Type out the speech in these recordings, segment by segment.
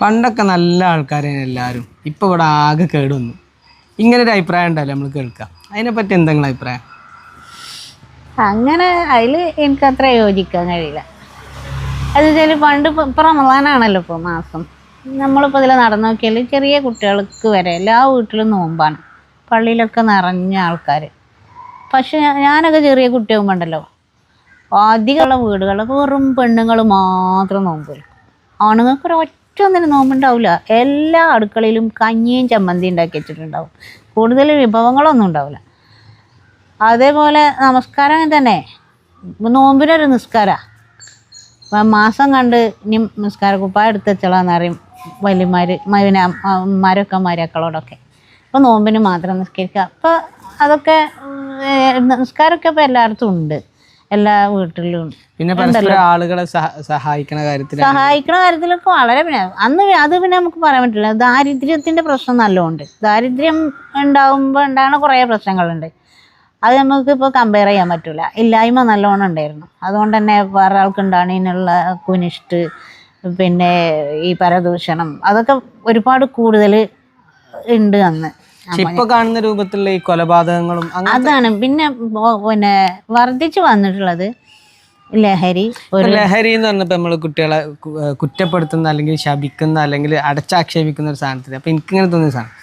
പണ്ടൊക്കെ നല്ല ആൾക്കാരാണ് എല്ലാവരും ഇപ്പോൾ ഇവിടെ ആകെ കേടുവന്നു. ഇങ്ങനൊരു അഭിപ്രായം ഉണ്ടല്ലോ നമ്മൾ കേൾക്കാം. അതിനെപ്പറ്റി എന്തെങ്കിലും അഭിപ്രായം? അങ്ങനെ അതിൽ എനിക്ക് അത്ര യോജിക്കാൻ കഴിയില്ല. അത് വെച്ചാൽ പണ്ട് ഇപ്പം ഇപ്പോൾ മാസം. നമ്മളിപ്പോൾ ഇതിൽ നടന്നു നോക്കിയാൽ ചെറിയ കുട്ടികൾക്ക് വരെ എല്ലാ വീട്ടിലും നോമ്പാണ്. പള്ളിയിലൊക്കെ നിറഞ്ഞ ആൾക്കാർ പക്ഷെ ഞാനൊക്കെ ചെറിയ കുട്ടിയാകുമ്പോണ്ടല്ലോ അധികമുള്ള വീടുകളൊക്കെ വെറും പെണ്ണുങ്ങൾ മാത്രം നോമ്പ് വയ്ക്കും ആണുങ്ങൾക്ക് ഒരു ഒറ്റ ഒന്നിനും നോമ്പുണ്ടാവില്ല എല്ലാ അടുക്കളയിലും കഞ്ഞിയും ചമ്മന്തി ഉണ്ടാക്കി വെച്ചിട്ടുണ്ടാവും. കൂടുതൽ വിഭവങ്ങളൊന്നും ഉണ്ടാവില്ല അതേപോലെ നമസ്കാരം തന്നെ. നോമ്പിനൊരു നിസ്കാരമാണ് മാസം കണ്ട് ഇനി നിസ്കാര കുപ്പായ എടുത്ത് വെച്ചോളാന്ന് പറയും വലിയമാർ മൈന അമ്മമാരൊക്കെ മരക്കളോടൊക്കെ അപ്പോൾ നോമ്പിന് മാത്രം നിസ്കരിക്കുക അപ്പോൾ അതൊക്കെ നിസ്കാരമൊക്കെ ഇപ്പോൾ എല്ലായിടത്തും ഉണ്ട്. എല്ലാ വീട്ടിലും. ഉണ്ട് പിന്നെ പരസ്പരം ആളുകളെ സഹായിക്കുന്ന സഹായിക്കണ കാര്യത്തിൽ സഹായിക്കുന്ന കാര്യത്തിലൊക്കെ വളരെ പിന്നെ അന്ന് അത് പിന്നെ നമുക്ക് പറയാൻ പറ്റില്ല. ദാരിദ്ര്യത്തിന്റെ പ്രശ്നം നല്ലോണ്ട്. ദാരിദ്ര്യം ഉണ്ടാകുമ്പോൾ ഉണ്ടാകുന്ന കുറേ പ്രശ്നങ്ങളുണ്ട്. അത് നമുക്ക് ഇപ്പോൾ കമ്പയർ ചെയ്യാൻ പറ്റില്ല ഇല്ലായ്മ നല്ലോണം ഉണ്ടായിരുന്നു. അതുകൊണ്ട് തന്നെ വേറെ ആൾക്ക് ഉണ്ടാകുന്നതിനുള്ള കുനിഷ്ട് പിന്നെ ഈ പരദൂഷണം അതൊക്കെ ഒരുപാട് കൂടുതൽ ഉണ്ട് അന്ന്. ഇപ്പൊ കാണുന്ന രൂപത്തിലുള്ള ഈ കൊലപാതകങ്ങളും അതാണ്. പിന്നെ പിന്നെ വർദ്ധിച്ചു വന്നിട്ടുള്ളത് ലഹരി ലഹരി എന്ന് പറഞ്ഞപ്പോ നമ്മൾ കുട്ടികളെ കുറ്റപ്പെടുത്തുന്ന അല്ലെങ്കിൽ ശപിക്കുന്ന അല്ലെങ്കിൽ അടച്ചാക്ഷേപിക്കുന്ന ഒരു സാധനത്തിൽ അപ്പൊ എനിക്കിങ്ങനെ തോന്നിയ സാധനം.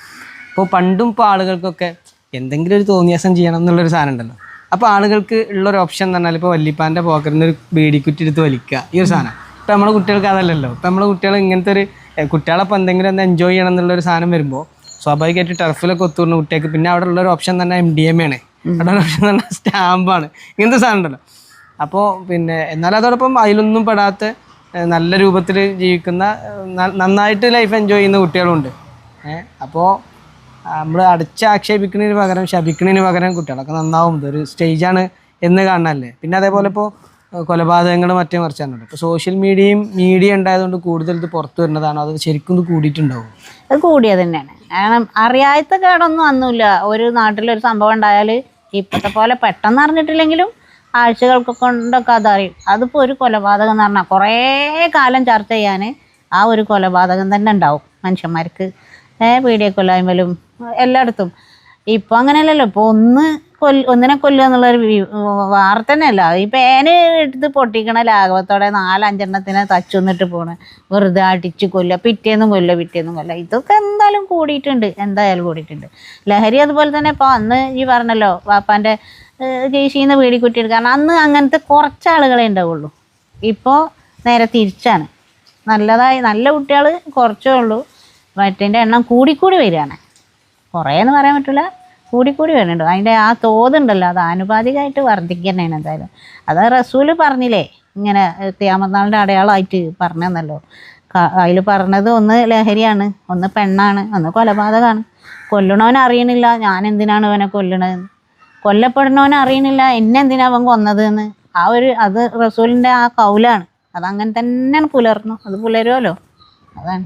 ഇപ്പോൾ പണ്ടും ഇപ്പോൾ ആളുകൾക്കൊക്കെ എന്തെങ്കിലും ഒരു തോന്നിയാസം ചെയ്യണം എന്നുള്ളൊരു സാധനം ഉണ്ടല്ലോ. അപ്പോൾ ആളുകൾക്ക് ഉള്ളൊരു ഓപ്ഷൻ എന്ന് പറഞ്ഞാൽ ഇപ്പോൾ വല്ലിപ്പാന്റെ പോക്കറിൽ നിന്ന് ഒരു ബീഡിക്കുറ്റി എടുത്ത് വലിക്കുക. ഈ ഒരു സാധനം. ഇപ്പം നമ്മളെ കുട്ടികൾക്ക് അതല്ലല്ലോ. ഇപ്പം നമ്മളെ കുട്ടികൾ ഇങ്ങനത്തെ ഒരു കുട്ടികളെ കുട്ടികളപ്പം എന്തെങ്കിലും ഒന്ന് എൻജോയ് ചെയ്യണം എന്നുള്ള ഒരു സാധനം വരുമ്പോൾ സ്വാഭാവികമായിട്ട് ടർഫിലൊക്കെ ഒത്തുവരുന്ന കുട്ടികൾക്ക് പിന്നെ അവിടെ ഉള്ള ഒരു ഓപ്ഷൻ തന്നെ എം ഡി എം ആണ്. അവിടെ ഓപ്ഷൻ തന്നെ സ്റ്റാമ്പാണ് ഇങ്ങനത്തെ സാധനം ഉണ്ടല്ലോ. അപ്പോൾ പിന്നെ എന്നാൽ അതോടൊപ്പം അതിലൊന്നും പെടാത്ത നല്ല രൂപത്തിൽ ജീവിക്കുന്ന നന്നായിട്ട് ലൈഫ് എൻജോയ് ചെയ്യുന്ന കുട്ടികളുണ്ട്. ഏഹ് അപ്പോൾ നമ്മൾ അടച്ച് ആക്ഷേപിക്കുന്നതിന് പകരം ശപിക്കുന്നതിന് പകരം കുട്ടികളൊക്കെ നന്നാവും. ഇതൊരു സ്റ്റേജാണ് എന്ന് കാണാനല്ലേ പിന്നെ അതേപോലെ ഇപ്പോൾ കൊലപാതകങ്ങൾ മറ്റേ മറിച്ചാണല്ലോ ഇപ്പോൾ സോഷ്യൽ മീഡിയയും മീഡിയ ഉണ്ടായതുകൊണ്ട് കൂടുതൽ ഇത് പുറത്തു വരുന്നതാണോ. അത് ശരിക്കും ഇത് കൂടിയിട്ടുണ്ടാവും. അത് കൂടിയത് തന്നെയാണ്. കാരണം അറിയാത്ത കേടൊന്നും അന്നുമില്ല. ഒരു നാട്ടിലൊരു സംഭവം ഉണ്ടായാൽ ഇപ്പോഴത്തെ പോലെ പെട്ടെന്ന് അറിഞ്ഞിട്ടില്ലെങ്കിലും ആഴ്ചകൾക്ക് കൊണ്ടൊക്കെ അതറിയും. അതിപ്പോൾ ഒരു കൊലപാതകം എന്ന് പറഞ്ഞാൽ കുറേ കാലം ചർച്ച ചെയ്യാൻ ആ ഒരു കൊലപാതകം തന്നെ ഉണ്ടാവും മനുഷ്യന്മാർക്ക്. പീഡിയ കൊല്ലായ്മലും എല്ലായിടത്തും. ഇപ്പോൾ അങ്ങനെയല്ലല്ലോ. ഇപ്പോൾ ഒന്ന് കൊല്ല ഒന്നിനെ കൊല്ലുക എന്നുള്ളൊരു വാർത്ത തന്നെയല്ല. ഈ പേന് എടുത്ത് പൊട്ടിക്കണ ലാഘവത്തോടെ നാലഞ്ചെണ്ണത്തിനെ തച്ചുന്നിട്ട് പോണ്. വെറുതെ അടിച്ച് കൊല്ലുക. പിറ്റേന്നും കൊല്ലുക പിറ്റേന്നും കൊല്ലുക. ഇതൊക്കെ എന്തായാലും കൂടിയിട്ടുണ്ട്. എന്തായാലും കൂടിയിട്ടുണ്ട്. ലഹരി അതുപോലെ തന്നെ ഇപ്പോൾ അന്ന് ഈ പറഞ്ഞല്ലോ വാപ്പാന്റെ ചേച്ചിന്ന് വീടിക്കുറ്റി കാരണം അന്ന് അങ്ങനത്തെ കുറച്ച് ആളുകളെ ഉണ്ടാവുള്ളൂ. ഇപ്പോൾ നേരെ തിരിച്ചാണ്. നല്ലതായി നല്ല കുട്ടികൾ കുറച്ചേ ഉള്ളൂ. മറ്റേന്റെ എണ്ണം കൂടിക്കൂടി വരികയാണ്. കുറേ എന്ന് പറയാൻ പറ്റില്ല കൂടിക്കൂടി വരുന്നുണ്ട്. അതിന്റെ ആ തോതുണ്ടല്ലോ അത് ആനുപാതികമായിട്ട് വർദ്ധിക്കുന്നതാണ് എന്തായാലും. അത് റസൂൽ പറഞ്ഞില്ലേ ഇങ്ങനെ ത്യാമനാളിന്റെ അടയാളമായിട്ട് പറഞ്ഞെന്നല്ലോ. അതിൽ പറഞ്ഞത് ഒന്ന് ലഹരിയാണ് ഒന്ന് പെണ്ണാണ് ഒന്ന് കൊലപാതകമാണ്. കൊല്ലണവൻ അറിയണില്ല ഞാൻ എന്തിനാണ് അവനെ കൊല്ലണതെന്ന് കൊല്ലപ്പെടുന്നവൻ അറിയണില്ല എന്നെ എന്തിനാ അവൻ കൊന്നതെന്ന്? ആ ഒരു അത് റസൂലിന്റെ ആ കൗലാണ്. അതങ്ങനെ തന്നെയാണ് പുലർന്നു അത് പുലരുമല്ലോ. അതാണ്.